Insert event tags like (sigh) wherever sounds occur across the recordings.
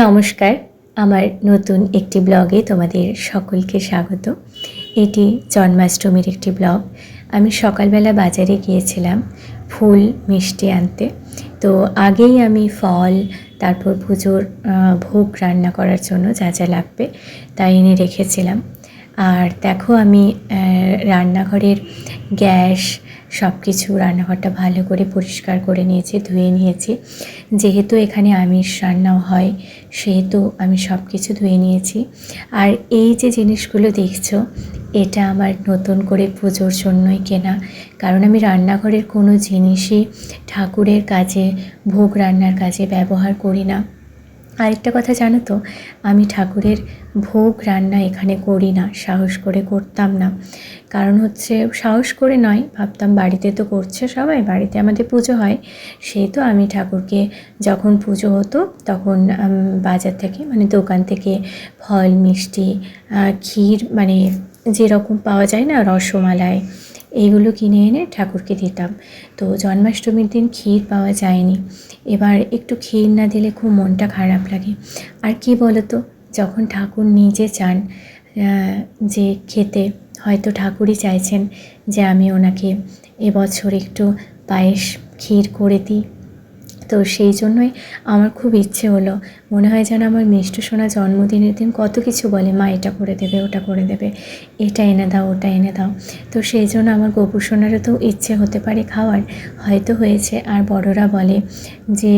নমস্কার, আমার নতুন একটি ব্লগে তোমাদের সকলকে স্বাগত। এটি জন্মাষ্টমীর একটি ব্লগ। আমি সকালবেলা বাজারে গিয়েছিলাম ফুল মিষ্টি আনতে। তো আগেই আমি ফল, তারপর পুজোর ভোগ রান্না করার জন্য যা যা লাগবে তা এনে রেখেছিলাম। আর দেখো আমি রান্নাঘরের গ্যাস সব কিছু রান্নাঘরটা ভালো করে পরিষ্কার করে নিয়েছি, ধুয়ে নিয়েছি। যেহেতু এখানে আমিষ রান্নাও হয়, সেহেতু আমি সব কিছু ধুয়ে নিয়েছি। আর এই যে জিনিসগুলো দেখছ, এটা আমার নতুন করে পুজোর জন্যই কেনা। কারণ আমি রান্নাঘরের কোনো জিনিসই ঠাকুরের কাজে, ভোগ রান্নার কাজে ব্যবহার করি না। আরেকটা কথা জানো তো? আমি ঠাকুরের ভোগ রান্না এখানে করি না, সাহস করে করতাম না। কারণ হচ্ছে সাহস করে নয়, ভাবতাম বাড়িতে তো করছে সবাই, বাড়িতে আমাদের পুজো হয়। সেহেতু আমি ঠাকুরকে যখন পুজো হতো তখন বাজার থেকে মানে দোকান থেকে ফল, মিষ্টি ক্ষীর মানে যেরকম পাওয়া যায় না, রসমালাই এইগুলো কিনে এনে ঠাকুরকে দিতাম। তো জন্মাষ্টমীর দিন ক্ষীর পাওয়া যায়নি। এবার একটু ক্ষীর না দিলে খুব মনটা খারাপ লাগে। আর কি বলতো, যখন ঠাকুর নিজে চান যে খেতে, হয়তো ঠাকুরই চাইছেন যে আমি ওনাকে এবছর একটু পায়েস ক্ষীর করে দিই। তো সেই জন্যই আমার খুব ইচ্ছে হলো। মনে হয় যেন আমার মিষ্ট সোনা জন্মদিনের দিন কত কিছু বলে, মা, এটা করে দেবে, ওটা করে দেবে, এটা এনে দাও, ওটা এনে দাও। তো সেই জন্য আমার গোপু সোনারও তো ইচ্ছে হতে পারে খাওয়ার। হয়তো হয়েছে। আর বড়রা বলে যে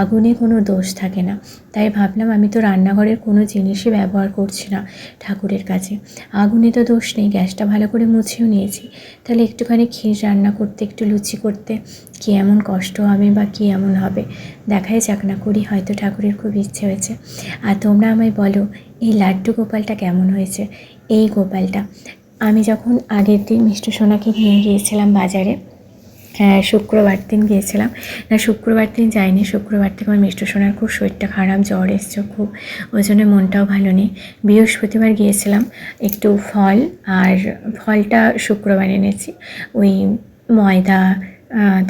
আগুনে কোনো দোষ থাকে না। তাই ভাবলাম আমি তো রান্নাঘরের কোনো জিনিসই ব্যবহার করছি না ঠাকুরের কাছে। আগুনে তো দোষ নেই, গ্যাসটা ভালো করে মুছেও নিয়েছি। তাহলে একটুখানি ক্ষীর রান্না করতে, একটু লুচি করতে কী এমন কষ্ট হবে বা কী এমন হবে? দেখাই যাক না করি, হয়তো ঠাকুরের খুব ইচ্ছে হয়েছে। আর তোমরা আমায় বলো, এই লাড্ডু গোপালটা কেমন হয়েছে? এই গোপালটা। আমি যখন আগের দিন মিষ্টি সোনাকে নিয়ে গিয়েছিলাম বাজারে শুক্রবার দিন গিয়েছিলাম। না, শুক্রবার দিন যাইনি। শুক্রবার থেকে আমার মিষ্টি সোনার খুব শরীরটা খারাপ, জ্বর এসছে খুব। ওই জন্য মনটাও ভালো নেই। বৃহস্পতিবার গিয়েছিলাম একটু ফল, আর ফলটা শুক্রবার এনেছি। ওই ময়দা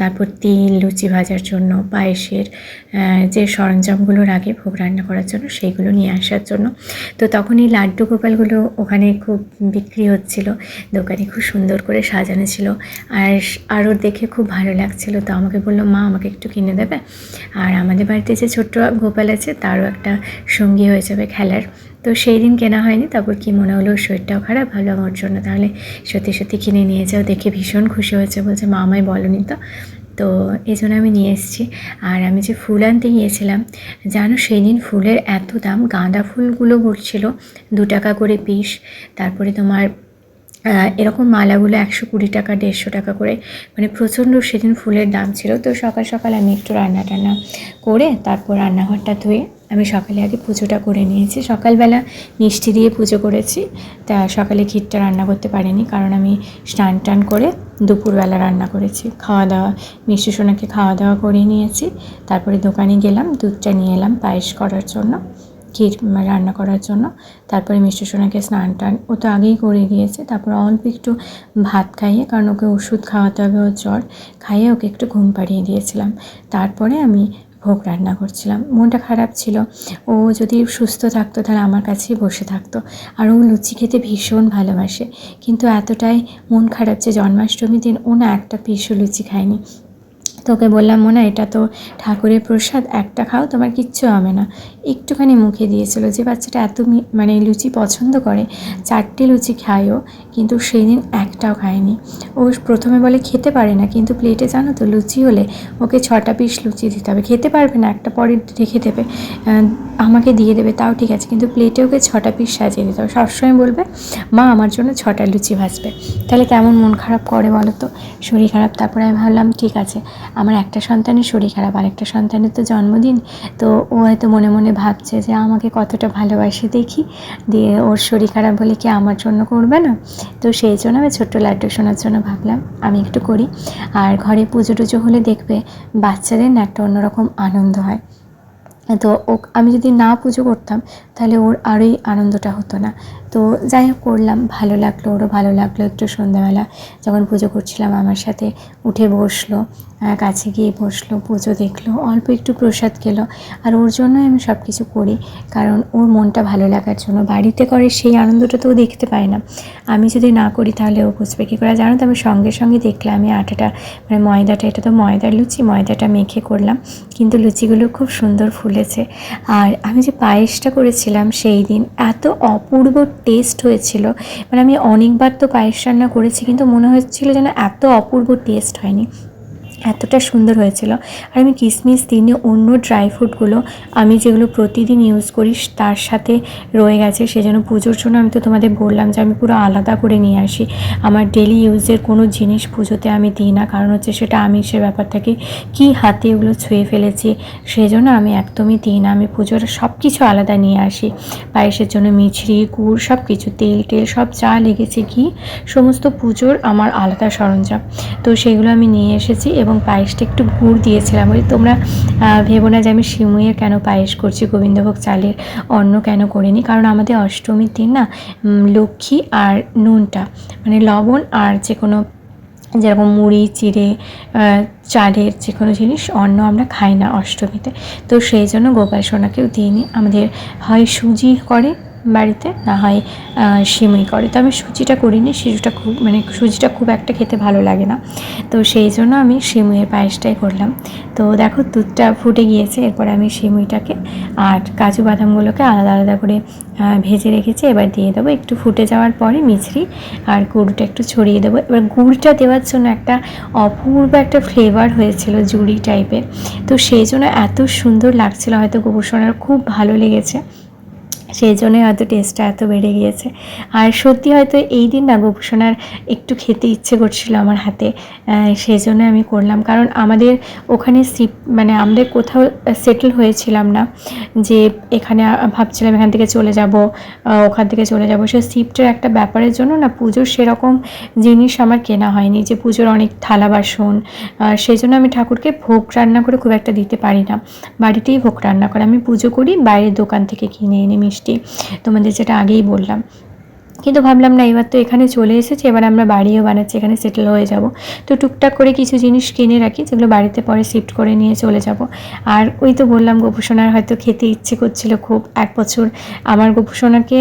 তারপর তিল, লুচি ভাজার জন্য, পায়েসের যে সরঞ্জামগুলো লাগে ভোগ রান্না করার জন্য সেইগুলো নিয়ে আসার জন্য। তো তখন এই লাড্ডু গোপালগুলো ওখানে খুব বিক্রি হচ্ছিল, দোকানে খুব সুন্দর করে সাজানো ছিল। আর আরও দেখে খুব ভালো লাগছিল, তো আমাকে বলল, মা, আমাকে একটু কিনে দেবে? আর আমাদের বাড়িতে যে ছোট্ট গোপাল আছে, তারও একটা সঙ্গী হয়ে যাবে খেলার। তো সেই দিন কেনা হয়নি, তারপর কি মনে হলো শরীরটাও খারাপ, ভালো আমার জন্য, তাহলে সত্যি সত্যি কিনে নিয়ে যাও, দেখে ভীষণ খুশি হয়েছে, বলছে মা আমায় বলনি তো? তো এই জন্য আমি নিয়ে এসেছি। আর আমি যে ফুল আনতে গিয়েছিলাম, জানো সেই দিন ফুলের এত দাম, গাঁদা ফুলগুলো পড়ছিল দু টাকা করে পিস, তারপরে তোমার এরকম মালাগুলো একশো কুড়ি টাকা, দেড়শো টাকা করে মানে প্রচণ্ড সেদিন ফুলের দাম ছিল। তো সকাল সকাল আমি একটু রান্না টান্না করে তারপর রান্নাঘরটা ধুয়ে আমি সকালে আগে পুজোটা করে নিয়েছি। সকালবেলা মিষ্টি দিয়ে পুজো করেছি। তা সকালে ক্ষীরটা রান্না করতে পারিনি কারণ আমি স্নান টান করে দুপুরবেলা রান্না করেছি। খাওয়া দাওয়া, মিষ্টি সোনাকে খাওয়া দাওয়া করে নিয়েছি। তারপরে দোকানে গেলাম, দুধটা নিয়ে এলাম পায়েস করার জন্য, ক্ষীর রান্না করার জন্য। তারপরে মিষ্টি সোনাকে স্নান টান, ও তো আগেই করে দিয়েছে তারপর অল্প একটু ভাত খাইয়ে, কারণ ওকে ওষুধ খাওয়াতে হবে ওর জ্বর, খাইয়ে ওকে একটু ঘুম পাড়িয়ে দিয়েছিলাম। তারপরে আমি ভোগ রান্না করছিলাম। মনটা খারাপ ছিল। ও যদি সুস্থ থাকতো তাহলে আমার কাছেই বসে থাকতো। আর ও লুচি খেতে ভীষণ ভালোবাসে। কিন্তু এতটাই মন খারাপ যে জন্মাষ্টমীর দিন ও না একটা পিসও লুচি খায়নি। তোকে বললাম, মনে, এটা তো ঠাকুরের প্রসাদ, একটা খাও, তোমার কিচ্ছু হবে না। একটুখানি মুখে দিয়েছিল যে বাচ্চাটা এত মানে লুচি পছন্দ করে, চারটে লুচি খায়ও, কিন্তু সেই দিন একটাও খায়নি। ও প্রথমে বলে, খেতে পারে না। কিন্তু প্লেটে জানো তো, লুচি হলে ওকে ছটা পিস লুচি দিতে হবে। খেতে পারবে না, একটা পরে রেখে দেবে আমাকে দিয়ে দেবে, তাও ঠিক আছে। কিন্তু প্লেটে ওকে ছটা পিস সাজিয়ে দিতে হবে। সবসময় বলবে, মা, আমার জন্য ছটা লুচি ভাজবে। তাহলে কেমন মন খারাপ করে বলো তো? শরীর খারাপ, তারপরে আমি ভাবলাম, ঠিক আছে। আমার একটা সন্তানের শরীর খারাপ আর একটা সন্তানের তো জন্মদিন, তো ও হয়তো মনে মনে ভাবছে যে আমাকে কতটা ভালোবাসে দেখি, দিয়ে ওর শরীর খারাপ বলে কি আমার জন্য করবে না? তো সেই জন্য আমি ছোট্ট লাড্ডু শোনার জন্য ভাবলাম, আমি একটু করি। আর ঘরে পুজো টুজো হলে দেখবে বাচ্চাদের না একটা অন্যরকম আনন্দ হয়। তো ও, আমি যদি না পুজো করতাম, তাহলে ওর আরোই আনন্দটা হতো না। তো যাই হোক করলাম, ভালো লাগল, ওরও ভালো লাগল একটু সন্ধ্যাবেলা। যখন পুজো করছিলাম, আমার সাথে উঠে বসল কাছে গিয়ে বসল, পুজো দেখল, অল্প একটু প্রসাদ খেলো। আর ওর জন্যই আমি সব কিছু করি, কারণ ওর মনটা ভালো লাগার জন্য। বাড়িতে করে সেই আনন্দটা তো ও দেখতে পায় না। আমি যদি না করি, তাহলে ও বুঝবে কী করে? জানো তো, আমি সঙ্গে সঙ্গে দেখলাম, আমি আটাটা মানে ময়দাটা, এটা তো ময়দার লুচি, ময়দাটা মেখে করলাম। কিন্তু লুচিগুলো খুব সুন্দর ফুলেছে। আর আমি যে পায়েসটা করেছিলাম, সেই দিন এত অপূর্ব টেস্ট হয়েছিল। মানে আমি অনেকবার তো পায়েস রান্না করেছি, কিন্তু মনে হচ্ছিল যেন এত অপূর্ব টেস্ট হয়নি। এতটা সুন্দর হয়েছিল। আর আমি কিশমিশ দিনে অন্য ড্রাই ফ্রুটগুলো আমি যেগুলো প্রতিদিন ইউজ করি, তার সাথে রয়ে গেছে। সেজন্য পুজোর জন্য আমি তো তোমাদের বললাম যে আমি পুরো আলাদা করে নিয়ে আসি। আমার ডেলি ইউজের কোনো জিনিস পুজোতে আমি দিই না। কারণ হচ্ছে সেটা আমি সে ব্যাপারটাকে কি হাতে ওগুলো ছুঁয়ে ফেলেছি সেই জন্য আমি একদমই দিই না। আমি পুজোর সব কিছু আলাদা নিয়ে আসি। পায়েসের জন্য মিছরি, গুড় সব কিছু তেল, টেল, সব যা লেগেছে ঘি সমস্ত পুজোর আমার আলাদা সরঞ্জাম। তো সেগুলো আমি নিয়ে এসেছি এবং পায়েসটা একটু গুড় দিয়েছিলাম। ওই তোমরা ভেবো না যে আমি সিমুইয়ের কেন পায়েস করছি, গোবিন্দভোগ চালের অন্য কেন করিনি? কারণ আমাদের অষ্টমীর দিন না লক্ষ্মী আর নুনটা মানে লবণ আর যে কোনো যেরকম মুড়ি, চিড়ে চালের যে কোনো জিনিস, অন্ন আমরা খাই না অষ্টমীতে। তো সেই জন্য গোপাল সোনাকেও দিইনি। আমাদের হয় সুজি করে বাড়িতে, না হয় সিমুই করে। তো আমি সুজিটা করিনি, সিজুটা খুব মানে সুজিটা খুব একটা খেতে ভালো লাগে না। তো সেই জন্য আমি সিমুইয়ের পায়েসটাই করলাম। তো দেখো, দুধটা ফুটে গিয়েছে, এরপরে আমি সিমুইটাকে আর কাজু বাদামগুলোকে আলাদা আলাদা করে ভেজে রেখেছি। এবার দিয়ে দেবো একটু ফুটে যাওয়ার পরে মিছরি আর গুড়টা একটু ছড়িয়ে দেবো। এবার গুড়টা দেওয়ার জন্য একটা অপূর্ব একটা ফ্লেভার হয়েছিল জুড়ি টাইপের তো সেই জন্য এত সুন্দর লাগছিল, হয়তো গোবর্ষণার খুব ভালো লেগেছে। সেই জন্যই হয়তো টেস্টটা এত বেড়ে গিয়েছে। আর সত্যি হয়তো এই দিন না গোপসোনার একটু খেতে ইচ্ছে করছিল আমার হাতে সেই জন্য আমি করলাম। কারণ আমাদের ওখানে মানে আমাদের কোথাও সেটেল হয়েছিলাম না যে এখানে ভাবছিলাম এখান থেকে চলে যাব ওখান থেকে চলে যাব। সে শিফটের একটা ব্যাপারের জন্য না পুজোর সেরকম জিনিস আমার কেনা হয়নি, যে পুজোর অনেক থালা বাসন সেই জন্য আমি ঠাকুরকে ভোগ রান্না করে খুব একটা দিতে পারি না। বাড়িতেই ভোগ রান্না করে। আমি পুজো করি, বাইরের দোকান থেকে কিনে এনে মিষ্টি তোমাদের যেটা আগেই বললাম। কিন্তু ভাবলাম না, এবার তো এখানে চলে এসেছি, এবার আমরা বাড়িও বানাচ্ছি, এখানে সেটেল হয়ে যাব। তো টুকটাক করে কিছু জিনিস কিনে রাখি, যেগুলো বাড়িতে পরে শিফট করে নিয়ে চলে যাব। আর ওই তো বললাম গোপুসোনার হয়তো খেতে ইচ্ছে করছিল খুব এক বছর। আমার গোপুসোনাকে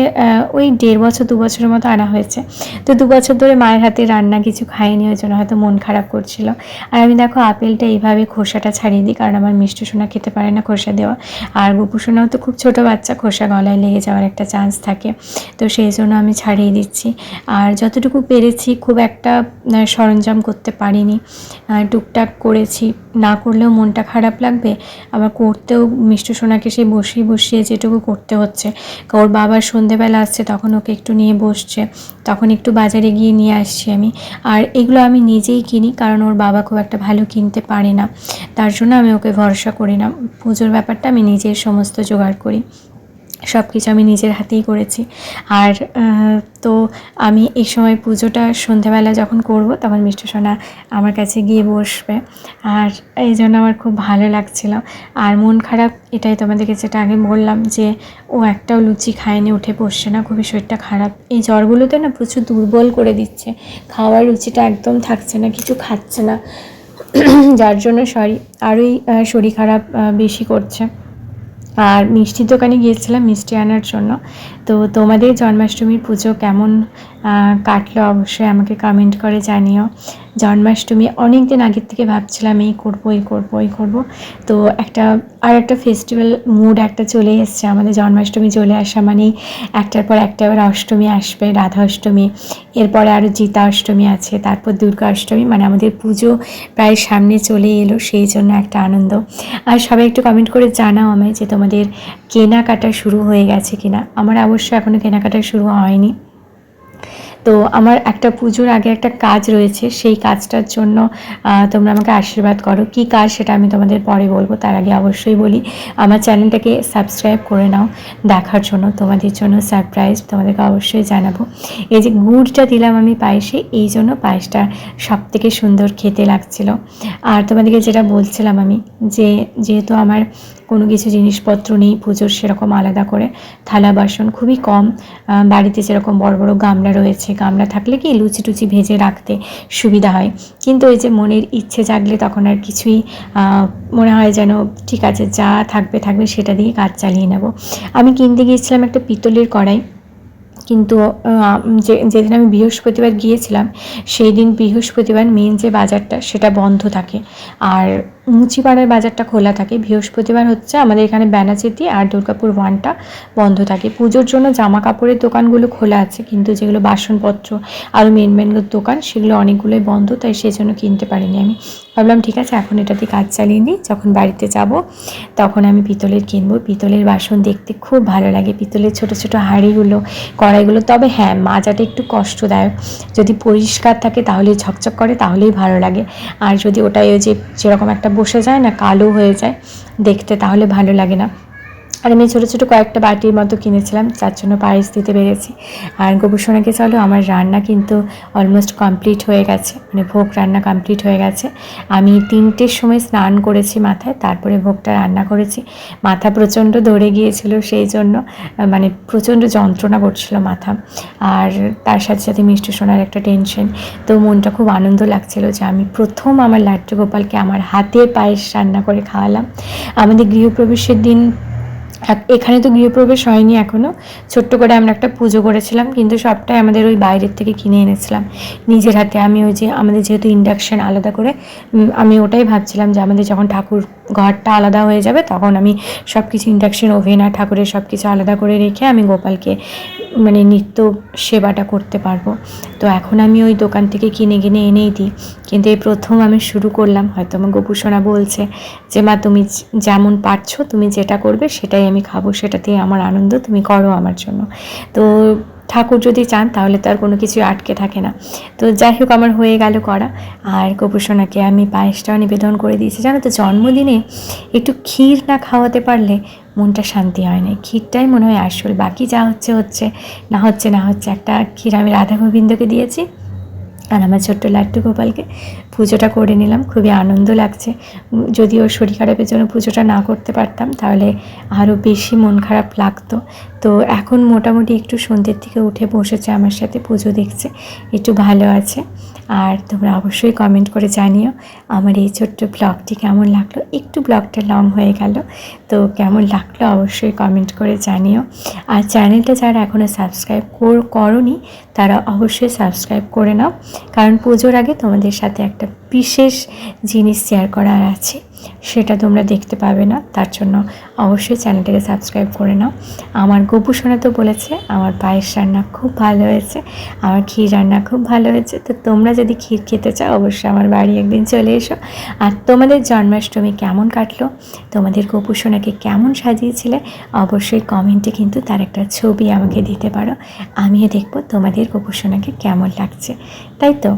ওই দেড় বছর, দু বছরের মতো আনা হয়েছে। তো দু বছর ধরে মায়ের হাতে রান্না কিছু খায়নি ওই জন্য হয়তো মন খারাপ করছিল। আর আমি দেখো, আপেলটা এইভাবে খোসাটা ছাড়িয়ে দিই, কারণ আমার মিষ্টি সোনা খেতে পারে না খোসা দেওয়া। আর গোপুসোনাও তো খুব ছোট বাচ্চা, খোসা গলায় লেগে যাওয়ার একটা চান্স থাকে। তো সেই জন্য আমি ছাড়িয়ে দিচ্ছি। আর যতটুকু পেরেছি খুব একটা সরঞ্জাম করতে পারিনি। টুকটাক করেছি। না করলেও মনটা খারাপ লাগবে। আবার করতেও মিষ্টি সোনাকে সেই বসিয়ে বসিয়ে যেটুকু করতে হচ্ছে। ওর বাবার সন্ধেবেলা আসছে, তখন ওকে একটু নিয়ে বসছে। তখন একটু বাজারে গিয়ে নিয়ে আসছি আমি। আর এগুলো আমি নিজেই কিনি, কারণ ওর বাবা খুব একটা ভালো কিনতে পারে না। তার জন্য আমি ওকে ভরসা করি না। পুজোর ব্যাপারটা আমি নিজের সমস্ত জোগাড় করি। সব কিছু আমি নিজের হাতেই করেছি। আর তো আমি এই সময় পুজোটা সন্ধেবেলা যখন করব তখন মিষ্টি সোনা আমার কাছে গিয়ে বসবে। আর এই জন্য আমার খুব ভালো লাগছিল। আর মন খারাপ এটাই তোমাদেরকে যেটা আগে বললাম যে, ও একটাও লুচি খায়নি, উঠে বসছে না, খুবই শরীরটা খারাপ। এই জ্বরগুলোতে না প্রচুর দুর্বল করে দিচ্ছে। খাওয়ার রুচিটা একদম থাকছে না, কিছু খাচ্ছে না। (clears throat) যার জন্য সরি আরোই শরীর খারাপ বেশি করছে। আর মিষ্টির দোকানে গিয়েছিলাম মিষ্টি আনার জন্য। তো তোমাদের জন্মাষ্টমীর পুজো কেমন কাটলো অবশ্যই আমাকে কমেন্ট করে জানিও। জন্মাষ্টমী অনেক দিন আগের থেকে ভাবছিলাম, এই করব এই করব এই করব। তো একটা, আর একটা ফেস্টিভ্যাল মুড একটা চলে এসছে আমাদের জন্মাষ্টমী চলে আসা মানেই একটার পর একটা এবার অষ্টমী আসবে, রাধা অষ্টমী। এরপরে আরও জিতা অষ্টমী আছে, তারপর দুর্গা অষ্টমী মানে আমাদের পুজো প্রায় সামনে চলে এলো, সেই জন্য একটা আনন্দ। আর সবাই একটু কমেন্ট করে জানাও আমায় যে তোমাদের কেনাকাটা শুরু হয়ে গেছে কিনা। আমার অবশ্য এখনও কেনাকাটা শুরু হয়নি। তো আমার একটা পুজোর আগে একটা কাজ রয়েছে, সেই কাজটার জন্য তোমরা আমাকে আশীর্বাদ করো। কি কাজ সেটা আমি তোমাদের পরে বলব, তার আগে অবশ্যই বলি, আমার চ্যানেলটাকে সাবস্ক্রাইব করে নাও দেখার জন্য, তোমাদের জন্য সারপ্রাইজ তোমাদেরকে অবশ্যই জানাব। এই যে গুড়টা দিলাম আমি পায়েসে, এই জন্য পায়েসটা সব থেকে সুন্দর খেতে লাগছিল। আর তোমাদেরকে যেটা বলছিলাম আমি, যে যেহেতু আমার কোনো কিছু জিনিসপত্র নেই, পুজোর সেরকম আলাদা করে। থালা বাসন খুবই কম। বাড়িতে যেরকম বড় বড় গামলা রয়েছে, গামলা থাকলে কি লুচি টুচি ভেজে রাখতে সুবিধা হয়। কিন্তু ওই যে মনের ইচ্ছে জাগলে তখন আর কিছুই মনে হয় যেন ঠিক আছে, যা থাকবে থাকবে সেটা দিয়ে কাজ চালিয়ে নেব। আমি কিনতে গিয়েছিলাম একটা পিতলের কড়াই। কিন্তু যেদিন আমি বৃহস্পতিবার গিয়েছিলাম, সেই দিন বৃহস্পতিবার মেন যে বাজারটা, সেটা বন্ধ থাকে। আর মুচিপাড়ার বাজারটা খোলা থাকে। বৃহস্পতিবার হচ্ছে আমাদের এখানে ব্যানাচেতি আর দুর্গাপুর ওয়ানটা বন্ধ থাকে। পুজোর জন্য জামা কাপড়ের দোকানগুলো খোলা আছে, কিন্তু যেগুলো বাসনপত্র আরও মেন মেন দোকান, সেগুলো অনেকগুলোই বন্ধ, তাই সেই জন্য কিনতে পারিনি আমি। ভাবলাম, ঠিক আছে, এখন এটাতে কাজ চালিয়ে নিই। যখন বাড়িতে যাব, তখন আমি পিতলের কিনবো। পিতলের বাসন দেখতে খুব ভালো লাগে। পিতলের ছোট ছোট হাঁড়িগুলো, কড়াইগুলো। তবে হ্যাঁ মাজাটা একটু কষ্টদায়ক। যদি পরিষ্কার থাকে, তাহলে ঝকঝক করে, তাহলেই ভালো লাগে। আর যদি ওটাই ওই যে, যেরকম একটা বসে যায় না কালো হয়ে যায় দেখতে তাহলে ভালো লাগে না। আর আমি ছোটো ছোটো কয়েকটা বাটির মতো কিনেছিলাম, যার জন্য পায়েস দিতে পেরেছি। আর গোপুসোনাকে চলো, আমার রান্না কিন্তু অলমোস্ট কমপ্লিট হয়ে গেছে মানে ভোগ রান্না কমপ্লিট হয়ে গেছে। আমি তিনটের সময় স্নান করেছি মাথায়, তারপরে ভোগটা রান্না করেছি। মাথা প্রচণ্ড ধরে গিয়েছিল সেই জন্য মানে প্রচণ্ড যন্ত্রণা করছিল মাথা। আর তার সাথে সাথে মিষ্টি সোনার একটা টেনশন তো মনটা খুব আনন্দ লাগছিল যে আমি প্রথম আমার লাড্ডু গোপালকে আমার হাতের পায়েস রান্না করে খাওয়ালাম। আমাদের গৃহপ্রবেশের দিন এখানে তো গৃহপ্রবেশ হয়নি এখনও ছোট্ট করে আমরা একটা পুজো করেছিলাম, কিন্তু সবটাই আমাদের ওই বাইরের থেকে কিনে এনেছিলাম। নিজের হাতে। আমি ওই যে, আমাদের যেহেতু ইন্ডাকশান আলাদা করে আমি ওটাই ভাবছিলাম যে আমাদের যখন ঠাকুর ঘরটা আলাদা হয়ে যাবে, তখন আমি সব কিছু ইন্ডাকশন ওভেন আর ঠাকুরের সব কিছু আলাদা করে রেখে আমি গোপালকে মানে নিত্য সেবাটা করতে পারব। তো এখন আমি ওই দোকান থেকে কিনে কিনে এনেই দিই। কিন্তু এই প্রথম আমি শুরু করলাম, হয়তো আমার গোপুসোনা বলছে যে, মা, তুমি যেমন পারছ, তুমি যেটা করবে সেটাই আমি খাব, সেটাতেই আমার আনন্দ, তুমি করো আমার জন্য। তো ঠাকুর যদি চান, তাহলে তার কোনো কিছু আটকে থাকে না। তো যাই হোক, আমার হয়ে গেল করা। আর গোপুসোনাকে আমি পায়েসটাও নিবেদন করে দিয়েছি। জানো তো, জন্মদিনে একটু ক্ষীর না খাওয়াতে পারলে মনটা শান্তি হয় না। ক্ষীরটাই মনে হয় আসল। বাকি যা হচ্ছে হচ্ছে। না হচ্ছে না হচ্ছে। একটা ক্ষীর আমি রাধা গোবিন্দকে দিয়েছি। আর আমার ছোট্ট লাড্ডু গোপালকে পুজোটা করে নিলাম, খুবই আনন্দ লাগছে। যদিও শরীর খারাপের জন্য পুজোটা না করতে পারতাম, তাহলে আরও বেশি মন খারাপ লাগতো। তো এখন মোটামুটি একটু সন্ধ্যের থেকে উঠে বসেছে, আমার সাথে পুজো দেখছে, একটু ভালো আছে। আর তোমরা অবশ্যই কমেন্ট করে জানিও আমার এই ছোট্ট ব্লগটি কেমন লাগল। একটু ব্লগটা লং হয়ে গেল, তো কেমন লাগল অবশ্যই কমেন্ট করে জানিও। আর চ্যানেলটা যারা এখনও সাবস্ক্রাইব করনি, তারা অবশ্যই সাবস্ক্রাইব করে নাও। কারণ পুজোর আগে তোমাদের সাথে একটা বিশেষ জিনিস শেয়ার করার আছে। সেটা তোমরা দেখতে পাবে না, তার জন্য অবশ্যই চ্যানেলটাকে সাবস্ক্রাইব করে নাও। আমার গোপু সোনা তো বলেছে, আমার পায়েস রান্না খুব ভালো হয়েছে, আমার ক্ষীর রান্না খুব ভালো হয়েছে, তো তোমরা যদি ক্ষীর খেতে চাও, অবশ্যই আমার বাড়ি একদিন চলে এসো। আর তোমাদের জন্মাষ্টমী কেমন কাটলো, তোমাদের গোপু সোনাকে কেমন সাজিয়েছিলে, অবশ্যই কমেন্টে কিন্তু তার একটা ছবি আমাকে দিতে পারো, আমিও দেখব তোমাদের গোপু সোনাকে কেমন লাগছে, তাই তো?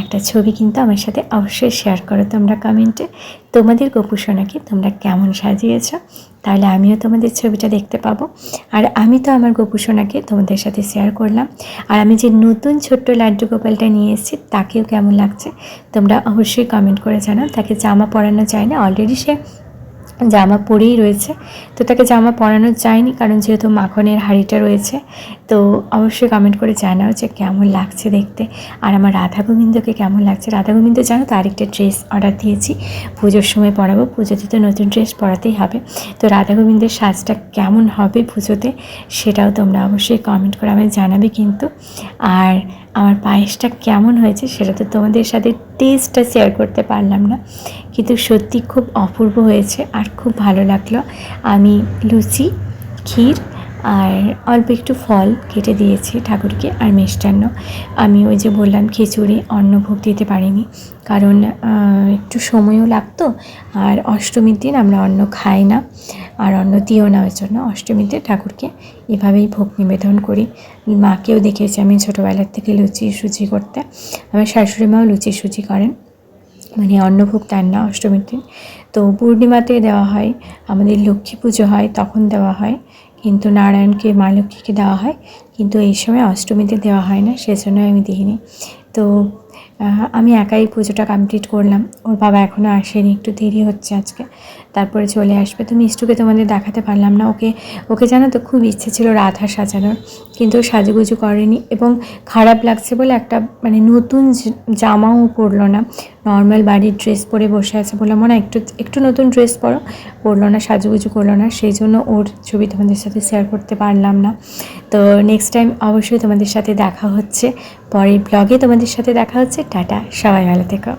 একটা ছবি কিন্তু আমার সাথে অবশ্যই শেয়ার করো তোমরা কমেন্টে তোমাদের গোপুসোনাকে তোমরা কেমন সাজিয়েছ? তাহলে আমিও তোমাদের ছবিটা দেখতে পাবো। আর আমি তো আমার গোপুসোনাকে তোমাদের সাথে শেয়ার করলাম। আর আমি যে নতুন ছোট্ট লাড্ডু গোপালটা নিয়ে এসেছি, তাকেও কেমন লাগছে, তোমরা অবশ্যই কমেন্ট করে জানাও। তাকে জামা পরানো যায় না অলরেডি সে জামা পরেই রয়েছে। তো তাকে জামা পরানো যায়নি কারণ যেহেতু মাখনের হাঁড়িটা রয়েছে, তো অবশ্যই কমেন্ট করে জানাও যে কেমন লাগছে দেখতে। আর আমার রাধা গোবিন্দকে কেমন লাগছে? রাধা গোবিন্দ জানো তো আরেকটা ড্রেস অর্ডার দিয়েছি। পুজোর সময় পরাবো, পুজোতে তো নতুন ড্রেস পরাতেই হবে। তো রাধা গোবিন্দের সাজটা কেমন হবে পুজোতে, সেটাও তোমরা অবশ্যই কমেন্ট করে আমায় জানাবে কিন্তু। আর আমার পায়েসটা কেমন হয়েছে সেটা তো তোমাদের সাথে টেস্টটা শেয়ার করতে পারলাম না। কিন্তু সত্যি খুব অপূর্ব হয়েছে আর খুব ভালো লাগল। আমি লুচি, ক্ষীর আর অল্প একটু ফল কেটে দিয়েছি ঠাকুরকে আর মিষ্টান্ন। আমি ওই যে বললাম খিচুড়ি অন্নভোগ দিতে পারিনি। কারণ একটু সময়ও লাগতো। আর অষ্টমীর দিন আমরা অন্ন খাই না, আর অন্ন দিও না, ওই জন্য অষ্টমীতে ঠাকুরকে এভাবেই ভোগ নিবেদন করি। মাকেও দেখেছি আমি ছোটোবেলার থেকে লুচি সুজি করতে। আমার শাশুড়ি মাও লুচি সুচি করেন। মানে অন্নভোগ দেন না অষ্টমীর দিন। তো পূর্ণিমাতে দেওয়া হয়, আমাদের লক্ষ্মী পুজো হয়, তখন দেওয়া হয়। কিন্তু নারায়ণকে, মা লক্ষ্মীকে দেওয়া হয়। কিন্তু এই সময় অষ্টমীতে দেওয়া হয় না সেজন্য আমি দিইনি। তো আমি একাই পুজোটা কমপ্লিট করলাম। ওর বাবা এখনও আসেনি, একটু দেরি হচ্ছে আজকে। তারপরে চলে আসবে। তো মিষ্টুকে তোমাদের দেখাতে পারলাম না। ওকে ওকে জানো তো, খুব ইচ্ছে ছিল রাধা সাজানোর। কিন্তু সাজুগুজু করেনি এবং খারাপ লাগছে বলে একটা মানে নতুন জামাও পরলো না। নর্মাল বাড়ির ড্রেস পরে বসে আছে বললাম না একটু একটু নতুন ড্রেস পরো। পরলো না, সাজুগুজু করল না। সেই জন্য ওর ছবি তোমাদের সাথে শেয়ার করতে পারলাম না। তো নেক্সট টাইম অবশ্যই তোমাদের সাথে দেখা হচ্ছে। পরের ব্লগে তোমাদের সাথে দেখা হচ্ছে। টাটা, সবাই ভালো থেকো।